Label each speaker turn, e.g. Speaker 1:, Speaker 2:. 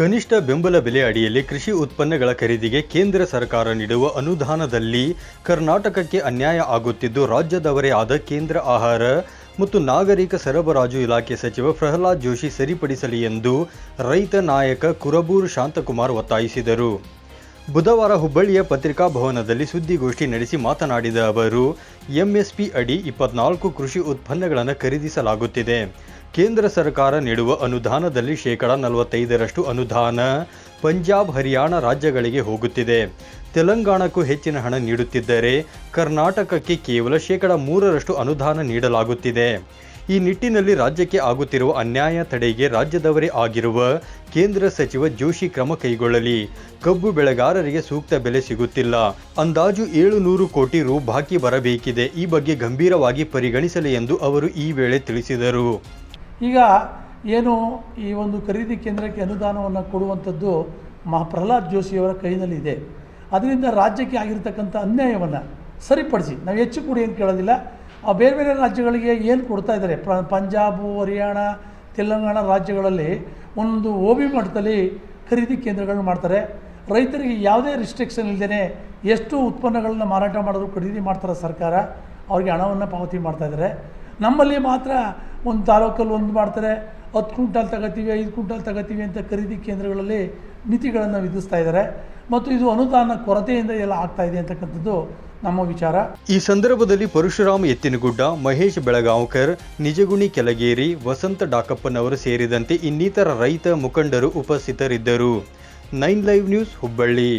Speaker 1: ಕನಿಷ್ಠ ಬೆಂಬಲ ಬೆಲೆ ಅಡಿಯಲ್ಲಿ ಕೃಷಿ ಉತ್ಪನ್ನಗಳ ಖರೀದಿಗೆ ಕೇಂದ್ರ ಸರ್ಕಾರ ನೀಡುವ ಅನುದಾನದಲ್ಲಿ ಕರ್ನಾಟಕಕ್ಕೆ ಅನ್ಯಾಯ ಆಗುತ್ತಿದ್ದು ರಾಜ್ಯದವರೇ ಆದ ಕೇಂದ್ರ ಆಹಾರ ಮತ್ತು ನಾಗರಿಕ ಸರಬರಾಜು ಇಲಾಖೆ ಸಚಿವ ಪ್ರಹ್ಲಾದ್ ಜೋಶಿ ಸರಿಪಡಿಸಲಿ ಎಂದು ರೈತ ನಾಯಕ ಕುರಬೂರು ಶಾಂತಕುಮಾರ್ ಒತ್ತಾಯಿಸಿದರು. ಬುಧವಾರ ಹುಬ್ಬಳ್ಳಿಯ ಪತ್ರಿಕಾ ಭವನದಲ್ಲಿ ಸುದ್ದಿಗೋಷ್ಠಿ ನಡೆಸಿ ಮಾತನಾಡಿದ ಅವರು, ಎಂಎಸ್ಪಿ ಅಡಿ ಇಪ್ಪತ್ನಾಲ್ಕು ಕೃಷಿ ಉತ್ಪನ್ನಗಳನ್ನು ಖರೀದಿಸಲಾಗುತ್ತಿದೆ. ಕೇಂದ್ರ ಸರ್ಕಾರ ನೀಡುವ ಅನುದಾನದಲ್ಲಿ ಶೇಕಡ ನಲವತ್ತೈದರಷ್ಟು ಅನುದಾನ ಪಂಜಾಬ್, ಹರಿಯಾಣ ರಾಜ್ಯಗಳಿಗೆ ಹೋಗುತ್ತಿದೆ. ತೆಲಂಗಾಣಕ್ಕೂ ಹೆಚ್ಚಿನ ಹಣ ನೀಡುತ್ತಿದ್ದರೆ ಕರ್ನಾಟಕಕ್ಕೆ ಕೇವಲ ಶೇಕಡ ಮೂರರಷ್ಟು ಅನುದಾನ ನೀಡಲಾಗುತ್ತಿದೆ. ಈ ನಿಟ್ಟಿನಲ್ಲಿ ರಾಜ್ಯಕ್ಕೆ ಆಗುತ್ತಿರುವ ಅನ್ಯಾಯ ತಡೆಗೆ ರಾಜ್ಯದವರೇ ಆಗಿರುವ ಕೇಂದ್ರ ಸಚಿವ ಜೋಶಿ ಕ್ರಮ ಕೈಗೊಳ್ಳಲಿ. ಕಬ್ಬು ಬೆಳೆಗಾರರಿಗೆ ಸೂಕ್ತ ಬೆಲೆ ಸಿಗುತ್ತಿಲ್ಲ. ಅಂದಾಜು ಏಳು ನೂರು ಕೋಟಿ ರು ಬಾಕಿ ಬರಬೇಕಿದೆ. ಈ ಬಗ್ಗೆ ಗಂಭೀರವಾಗಿ ಪರಿಗಣಿಸಲಿ ಎಂದು ಅವರು ಈ ವೇಳೆ ತಿಳಿಸಿದರು.
Speaker 2: ಈಗ ಏನು ಈ ಒಂದು ಖರೀದಿ ಕೇಂದ್ರಕ್ಕೆ ಅನುದಾನವನ್ನು ಕೊಡುವಂಥದ್ದು ಮಹಾ ಪ್ರಹ್ಲಾದ್ ಜೋಶಿಯವರ ಕೈನಲ್ಲಿದೆ. ಅದರಿಂದ ರಾಜ್ಯಕ್ಕೆ ಆಗಿರತಕ್ಕಂಥ ಅನ್ಯಾಯವನ್ನು ಸರಿಪಡಿಸಿ. ನಾವು ಹೆಚ್ಚು ಕೂಡ ಏನು ಕೇಳೋದಿಲ್ಲ. ಆ ಬೇರೆ ಬೇರೆ ರಾಜ್ಯಗಳಿಗೆ ಏನು ಕೊಡ್ತಾ ಇದ್ದಾರೆ? ಪಂಜಾಬು, ಹರಿಯಾಣ, ತೆಲಂಗಾಣ ರಾಜ್ಯಗಳಲ್ಲಿ ಒಂದು ಓ ಬಿ ಮಟ್ಟದಲ್ಲಿ ಖರೀದಿ ಕೇಂದ್ರಗಳನ್ನ ಮಾಡ್ತಾರೆ. ರೈತರಿಗೆ ಯಾವುದೇ ರಿಸ್ಟ್ರಿಕ್ಷನ್ ಇಲ್ಲದೇ ಎಷ್ಟು ಉತ್ಪನ್ನಗಳನ್ನ ಮಾರಾಟ ಮಾಡೋದು, ಖರೀದಿ ಮಾಡ್ತಾರೆ ಸರ್ಕಾರ, ಅವ್ರಿಗೆ ಹಣವನ್ನು ಪಾವತಿ ಮಾಡ್ತಾ ಇದ್ದಾರೆ. ನಮ್ಮಲ್ಲಿ ಮಾತ್ರ ಒಂದು ತಾಲೂಕಲ್ಲಿ ಒಂದು ಮಾಡ್ತಾರೆ. ಹತ್ತು ಕ್ವಿಂಟಾಲ್ ತಗೋತೀವಿ, ಐದು ಕ್ವಿಂಟಲ್ ತಗೋತೀವಿ ಅಂತ ಖರೀದಿ ಕೇಂದ್ರಗಳಲ್ಲಿ ಮಿತಿಗಳನ್ನು ವಿಧಿಸ್ತಾ ಇದ್ದಾರೆ. ಮತ್ತು ಇದು ಅನುದಾನ ಕೊರತೆಯಿಂದ ಎಲ್ಲ ಆಗ್ತಾಯಿದೆ ಅಂತಕ್ಕಂಥದ್ದು ನಮ್ಮ ವಿಚಾರ.
Speaker 1: ಈ ಸಂದರ್ಭದಲ್ಲಿ ಪರಶುರಾಮ್ ಎತ್ತಿನಗುಡ್ಡ, ಮಹೇಶ್ ಬೆಳಗಾಂವ್ಕರ್, ನಿಜಗುಣಿ ಕೆಲಗೇರಿ ವಸಂತ ಡಾಕಪ್ಪನವರು ಸೇರಿದಂತೆ ಇನ್ನಿತರ ರೈತ ಮುಖಂಡರು ಉಪಸ್ಥಿತರಿದ್ದರು. Nine live news Hubballi.